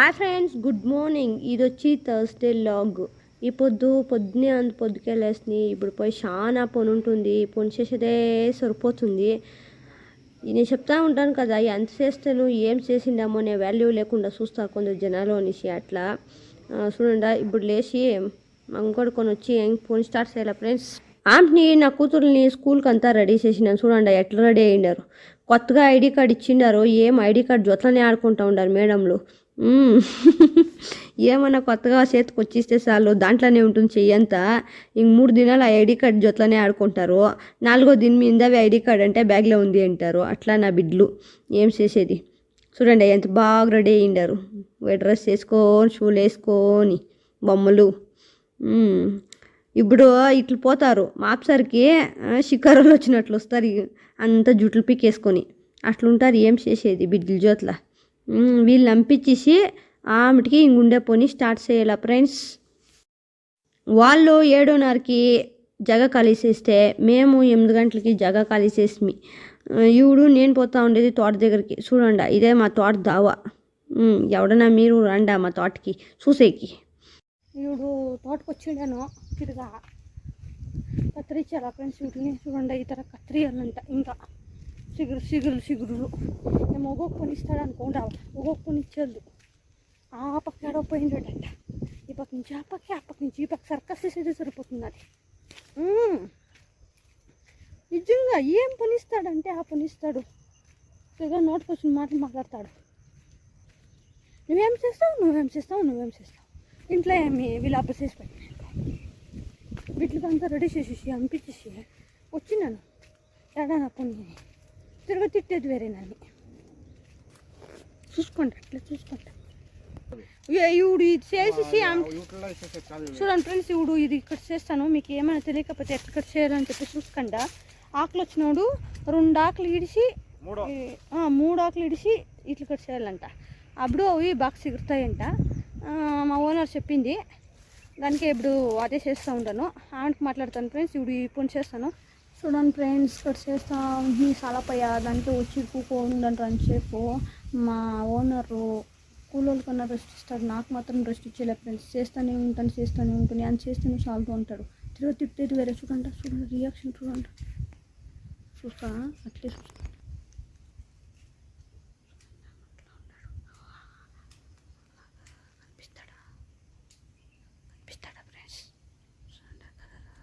Hi friends good morning. ఇది వచ్చి Thursday log. ఈ పొద్దు పొద్దునే అంత పొద్దుకే లేస్తుంది. ఇప్పుడు పోయి చాలా పని ఉంటుంది పని చేసేదే సరిపోతుంది. నేను చెప్తా ఉంటాను కదా ఎంత చేస్తాను ఏం చేసిండామో అనే వాల్యూ లేకుండా చూస్తా కొందరు జనాలు అనేసి అట్లా. చూడండి ఇప్పుడు లేచి మంగొడుకొని వచ్చి ఫోన్ స్టార్ట్ చేయాలి ఫ్రెండ్స్. ఆంట్ని నా కూతుర్ని స్కూల్కి అంతా రెడీ చేసినాను. చూడండి ఎట్లా రెడీ అయ్యిండారు. కొత్తగా ఐడి కార్డ్ ఇచ్చిండారు. ఏం ఐడి కార్డ్ జొట్లనే ఆడుకుంటా ఉండారు మేడంలు. ఏమన్నా కొత్తగా చేతికి వచ్చిస్తే చాలు దాంట్లోనే ఉంటుంది చెయ్యంతా ఇంక మూడు దినాలు ఆ ఐడి కార్డ్ జొట్లనే ఆడుకుంటారు. నాలుగో దిన మీదవి ఐడి కార్డ్ అంటే బ్యాగ్లో ఉంది అంటారు. అట్లా నా బిడ్లు. ఏం చేసేది? చూడండి ఎంత బాగా రెడీ అయ్యిండారు. డ్రెస్ వేసుకొని షూలు వేసుకొని బొమ్మలు. ఇప్పుడు ఇట్లు పోతారు. మాప్సరికి షికారులు వచ్చినట్లు వస్తారు. అంత జుట్లు పీకేసుకొని అట్లుంటారు. ఏం చేసేది బిడ్డల జోట్ల వీళ్ళు నంపించేసి ఆమెటికి ఇంగుండే పోని స్టార్ట్ చేయాల ఫ్రెండ్స్? వాళ్ళు ఏడున్నరకి జగ కలిసేస్తే మేము ఎనిమిది గంటలకి జగ కలిసేసి ఈవిడు నేను పోతా ఉండేది తోట దగ్గరికి. చూడండి ఇదే మా తోట దావా. ఎవడన్నా మీరు రండా మా తోటకి చూసేకి. ఈవిడు తోటకు వచ్చిండాను తిరగా కత్తిరించాలా ఫ్రెండ్స్ వీటిని. చూడండి ఈ తర కత్తిరియాలంట ఇంకా. సిగురు సిగురు సిగురు మేము ఒక్కొక్క పని ఇస్తాడు అనుకోండి ఒక్కొక్క ఇచ్చేది ఆ పక్క ఎడవ పోయిండటంట ఈ పక్క నుంచి ఆ పక్క ఆ పక్క నుంచి ఈ పక్క సర్కస్ చేసేది సరిపోతుంది అది నిజంగా ఏం పని ఇస్తాడంటే ఆ పని ఇస్తాడు తెగ నోటికి మాటలు మాట్లాడతాడు. నువ్వేం చేస్తావు నువ్వేం చేస్తావు నువ్వేం చేస్తావు? ఇంట్లో ఏమి వీళ్ళు అప్పు చేసి పెట్టిన వీటికి అంతా రెడీ చేసేసి పంపించేసి వచ్చినాను. ఎడా కొన్ని తిరగ తిట్టేది వేరే నన్ను. చూసుకోండి అట్లా చూసుకోండి. ఈవిడు ఇది చేసేసి చూడండి ఫ్రెండ్స్ ఇప్పుడు ఇది ఇక్కడ చేస్తాను. మీకు ఏమైనా తెలియకపోతే ఎక్కడ చేయాలని చెప్పి చూసుకోండి. ఆకులు వచ్చినోడు రెండు ఆకులు ఆ, మూడు ఆకులు ఇడిసి ఇట్లా ఇక్కడ చేయాలంట. అప్పుడు అవి బాగా సిగురుతాయంట మా ఓనర్ చెప్పింది. దానికి ఇప్పుడు అదే చేస్తూ ఉంటాను. ఆమెకి మాట్లాడతాను ఫ్రెండ్స్ ఇప్పుడు ఈ పని చేస్తాను. చూడండి ఫ్రెండ్స్ ఇక్కడ చేస్తా ఈ సలపయ్య దానికి వచ్చి కూకోండి అంతసేపు మా ఓనరు కూలోళ్ళ కన్నా రెస్ట్ ఇస్తాడు. నాకు మాత్రం రెస్ట్ ఇచ్చేలే ఫ్రెండ్స్ చేస్తూనే ఉంటాను చేస్తూనే ఉంటుంది అని చేస్తూనే చాలుతూ ఉంటాడు. తిరుగు తిప్పేది వేరే చూడండి చూడండి రియాక్షన్ చూడండి. చూస్తా అట్లే చూస్తా కనిపిస్తాడా కనిపిస్తాడా ఫ్రెండ్స్ చూడండి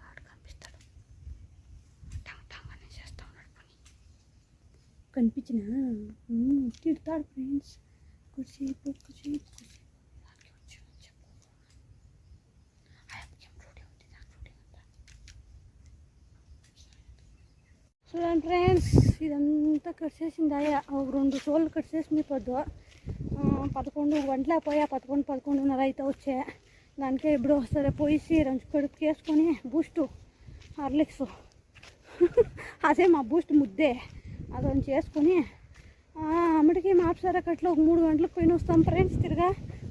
ఆడు కనిపిస్తాడు టంగ్ టంగ్ అని చేస్తా ఉన్నాడు పని కనిపించిన తిడతాడు ఫ్రెండ్స్ కొద్దిసేపు కొద్దిసేపు కొద్దిసేపు దానికి వచ్చి చెప్పు ఆయనకి కనిపించిన తిడతాడు ఫ్రెండ్స్ నాకు రూఢి చూడండి ఫ్రెండ్స్ ఇదంతా కట్ చేసింది అయ్యా ఒక రెండు చోళ్ళు కట్ చేసి మీ పొద్దు పదకొండు గంటల పోయా పదకొండు పదకొండున్నర అయితే వచ్చే దానికే ఇప్పుడు సరే పోయి రంచు కడుపు వేసుకొని బూస్టు హార్లిక్స్ అదే మా బూస్ట్ ముద్దే అదొని చేసుకొని అమ్మడికి మాప్సారా అక్కట్లో ఒక మూడు గంటలకు పోయిన వస్తాం ఫ్రెండ్స్ తిరగా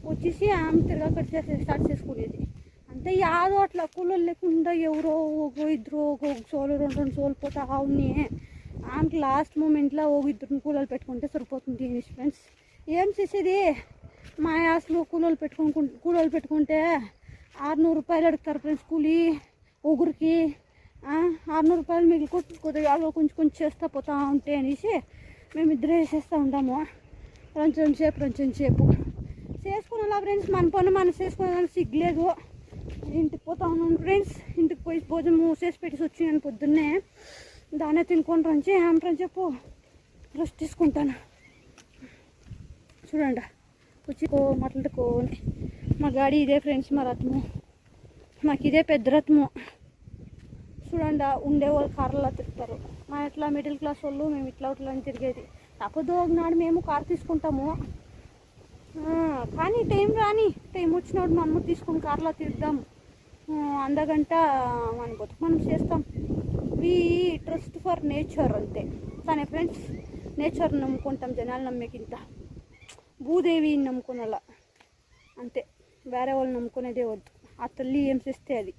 వచ్చేసి ఆమె తిరగా కట్ చేసే స్టార్ట్ చేసుకునేది. అంటే యాదో అట్లా కూలోళ్ళు లేకుండా ఎవరో ఒక ఇద్దరు ఒక సోలు రెండు రెండు సోలు పోతా ఆవుని ఆమెకి లాస్ట్ మూమెంట్లో ఒక ఇద్దరు కూలోళ్ళు పెట్టుకుంటే సరిపోతుంది ఫ్రెండ్స్ ఏం చేసేది? మా యాసలో కూలోళ్ళు పెట్టుకొని కూలోళ్ళు పెట్టుకుంటే ఆరునూరు రూపాయలు అడుగుతారు ఫ్రెండ్స్ కూలీ ఒగురికి. ఆరునూరు రూపాయలు మిగిలి కొద్దిగా అలా కొంచెం కొంచెం చేస్తా పోతా ఉంటే అనేసి మేము ఇద్దరే చేస్తూ ఉంటాము కొంచెం సేపు కొంచెం సేపు చేసుకున్నా ఫ్రెండ్స్ మన పని మనం చేసుకునే సిగ్గులేదు. ఇంటికి పోతా ఉన్నాను ఫ్రెండ్స్ ఇంటికి పోయి భోజనం చేసి పెట్టేసి వచ్చినాను పొద్దున్నే. దానే తినుకొని రంచి ఏమంటారని చెప్పు. రెస్ట్ తీసుకుంటాను. చూడండి వచ్చి కో మాట్లాడుకోని. మా గాడి ఇదే ఫ్రెండ్స్ మా రథము మాకు ఇదే పెద్ద రథము చూడండి ఉండే వాళ్ళు కార్లో తిరుగుతారు మా ఇట్లా మిడిల్ క్లాస్ వాళ్ళు మేము ఇట్లా ఇట్లా అని తిరిగేది. తప్పదు ఒకనాడు మేము కార్ తీసుకుంటాము. కానీ టైం రాని టైం వచ్చినప్పుడు మనము తీసుకుని కార్లో తిరుగుదాం అందగంట మన బతుకు మనం చేస్తాం. వి ట్రస్ట్ ఫర్ నేచర్ అంతే. కానీ ఫ్రెండ్స్ నేచర్ నమ్ముకుంటాం జనాలు నమ్మేకింత. భూదేవిని నమ్ముకునేలా. అంతే. వేరే వాళ్ళు నమ్ముకునేదే వద్దు. ఆ తల్లి ఏం చేస్తే అది.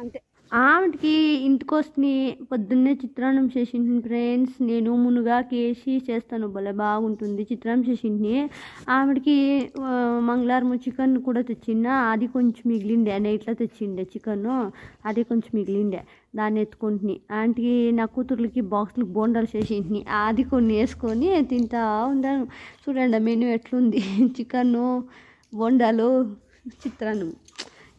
అంతే. ఆమెకి ఇంటికి వస్తుంది పొద్దున్నే చిత్రాన్నం చేసింది ఫ్రెండ్స్ నేను మునుగా కేసి చేస్తాను. భలే బాగుంటుంది చిత్రాన్నం చేసింది ఆమెకి మంగళవారం చికెన్ కూడా తెచ్చిన అది కొంచెం మిగిలిండే. నైట్లో తెచ్చిండే చికెన్. అది కొంచెం మిగిలిండే. దాన్ని ఎత్తుకుంటుని. ఆంటీకి నా కూతుర్లకి బాక్స్లకు బోండాలు చేసింది అది కొన్ని వేసుకొని తింటా ఉన్నాను చూడండి మెనూ ఎట్లుంది? చికెన్ బోండాలు చిత్రాన్నం.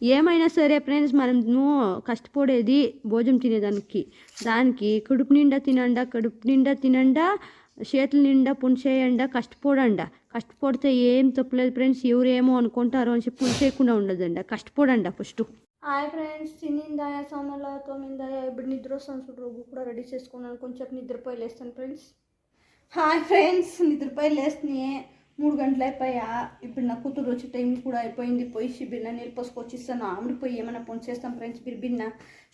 ఏమైనా సరే ఫ్రెండ్స్ మనము కష్టపడేది భోజనం తినేదానికి. దానికి కడుపు నిండా తినండా కడుపు నిండా తినండా చేతుల నిండా పుంచేయండా కష్టపడండా. కష్టపడితే ఏం తప్పలేదు ఫ్రెండ్స్ ఎవరు ఏమో అనుకుంటారో అని చెప్పి పుంచేయకుండా ఉండదండి. కష్టపడండా ఫస్ట్. హాయ్ ఫ్రెండ్స్ తినిందాయా సమయంలో తోమిందాయా? ఇప్పుడు నిద్ర వస్తాను చూడు కూడా రెడీ చేసుకున్నాను. కొంచెం నిద్రపోయి లేస్తాను ఫ్రెండ్స్. హాయ్ ఫ్రెండ్స్ నిద్రపోయి లేస్తున్నాయి మూడు గంటలు అయిపోయా. ఇప్పుడు నా కూతురు వచ్చే టైం కూడా అయిపోయింది. పోయి బిన్న నీళ్ళు పోసుకొచ్చిస్తాను ఆమెకి పోయి ఏమైనా పని చేస్తాం ఫ్రెండ్స్. మీరు బిన్న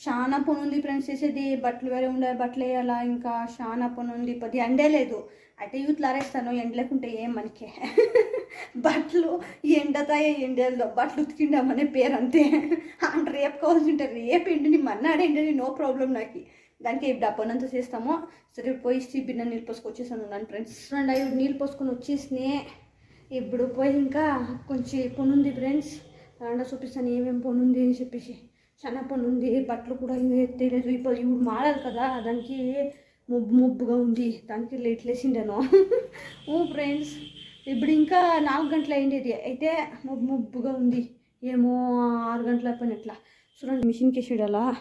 చాలా పని ఉంది ఫ్రెండ్స్ చేసేది. బట్టలు వేరే ఉండే బట్టలు వేయాలా? ఇంకా చాలా పని ఉంది. పది ఎండే లేదు. అయితే యూత్ లారేస్తాను ఎండ లేకుంటే ఏం మనకి? బట్టలు ఎండతాయే ఎండేదో బట్టలు ఉతికిండామనే పేరు అంతే. అంటే రేపు కావాల్సి ఉంటే రేపు ఎండని మన్నాడు ఎండని నో ప్రాబ్లం నాకు. దానికి ఇప్పుడు ఆ పని అంతా చేస్తామో. సరే పోయి బిన్న నీళ్ళు పోసుకొచ్చేసాను నన్ను ఫ్రెండ్స్. రెండు ఐదు నీళ్ళు పోసుకొని వచ్చేసినే. ఇప్పుడు పోయి ఇంకా కొంచెం పని ఫ్రెండ్స్. అండ చూపిస్తాను ఏమేమి పని అని చెప్పేసి. చాలా పని బట్టలు కూడా ఇంకా తెలియదు ఇప్పుడు ఇప్పుడు మారాలి కదా దానికి ముబ్బు ముబ్బుగా ఉంది. దానికి లేట్ లేచిండాను. ఓ ఫ్రెండ్స్ ఇప్పుడు ఇంకా నాలుగు గంటలు అయిండేది. అయితే ముబ్బు ముబ్బుగా ఉంది. ఏమో ఆరు గంటల పని ఎట్లా చూడండి మిషన్కి వేసాడు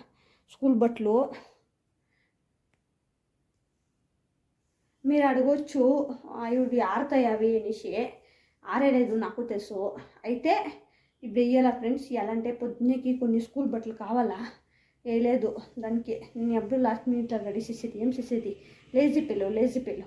స్కూల్ బట్టలు. మీరు అడగొచ్చు ఇవి ఆరుతాయి అవి అనేసి. ఆరేలేదు నాకు తెలుసు. అయితే ఇప్పుడు వెయ్యాలా ఫ్రెండ్స్? ఇవ్వాలంటే పొద్దున్నకి కొన్ని స్కూల్ బట్టలు కావాలా? వేయలేదు దానికి నేను ఎప్పుడు లాస్ట్ మినిట్లో రెడీ చేసేది ఏం చేసేది? లేజీ పిల్లు లేజీ పిల్లు.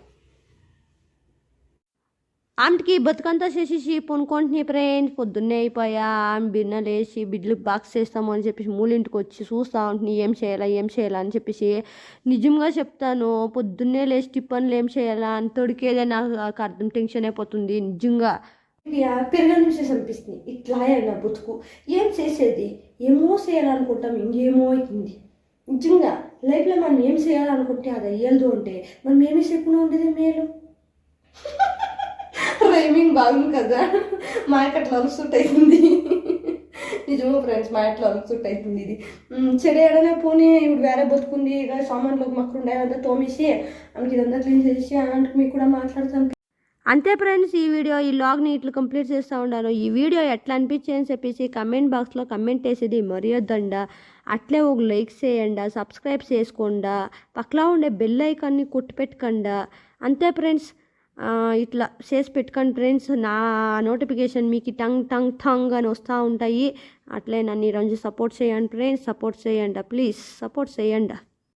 ఆమెకి బతుకంతా చేసేసి పొనుకుంటున్నాయి ఫ్రెండ్స్ పొద్దున్నే అయిపోయా ఆమె బిన్న లేచి బిడ్డలకు బాక్స్ చేస్తాము అని చెప్పేసి మూలింటికి వచ్చి చూస్తూ ఉంటుంది ఏం చేయాలా ఏం చేయాలా అని చెప్పేసి నిజంగా చెప్తాను. పొద్దున్నే లేచి టిఫన్లు ఏం చేయాలా అని తొడికేదే నాకు అర్థం టెన్షన్ అయిపోతుంది నిజంగా. పెరగని నుంచే చంపిస్తుంది ఇట్లా నా బతుకు. ఏం చేసేది? ఏమో చేయాలనుకుంటాం ఇంకేమో అవుతుంది నిజంగా లైఫ్లో మనం ఏం చేయాలనుకుంటే అది అయ్యదు అంటే మనం ఏమి చేయకుండా ఉండేది మేలు? రైమింగ్ బాగుంది కదా. మా అట్లా అలసూట్ అవుతుంది నిజమో ఫ్రెండ్స్ మా అట్లా అలసూట్ అవుతుంది ఇది. చెడు ఏడనే పోనీ ఇప్పుడు వేరే బతుకుంది ఇక సామాన్లోకి మక్కలు ఉండాలంతా తోమేసి ఆమెకి ఇదంతా క్లీన్ చేసి ఆంటీకి మీకు కూడా మాట్లాడుతాను. అంతే ఫ్రెండ్స్ ఈ వీడియో ఈ లాగ్ని ఇట్లా కంప్లీట్ చేస్తూ ఉన్నాను ఈ వీడియో ఎట్లా అనిపించింది అని చెప్పేసి కమెంట్ బాక్స్లో కమెంట్ వేసేది మరియొద్దండ అట్లే ఒక లైక్ చేయండి సబ్స్క్రైబ్ చేసుకోండా. పక్కలో ఉండే బెల్ ఐకాన్ని కొట్టి పెట్టకండా అంతే ఫ్రెండ్స్ ఇట్లా చేసి పెట్టుకోండి ఫ్రెండ్స్ నా నోటిఫికేషన్ మీకు టంగ్ టంగ్ టంగ్ అని వస్తూ ఉంటాయి. అట్లే నన్ను ఈరోజు సపోర్ట్ చేయండి ఫ్రెండ్స్ సపోర్ట్ చేయండి ప్లీజ్ సపోర్ట్ చేయండి.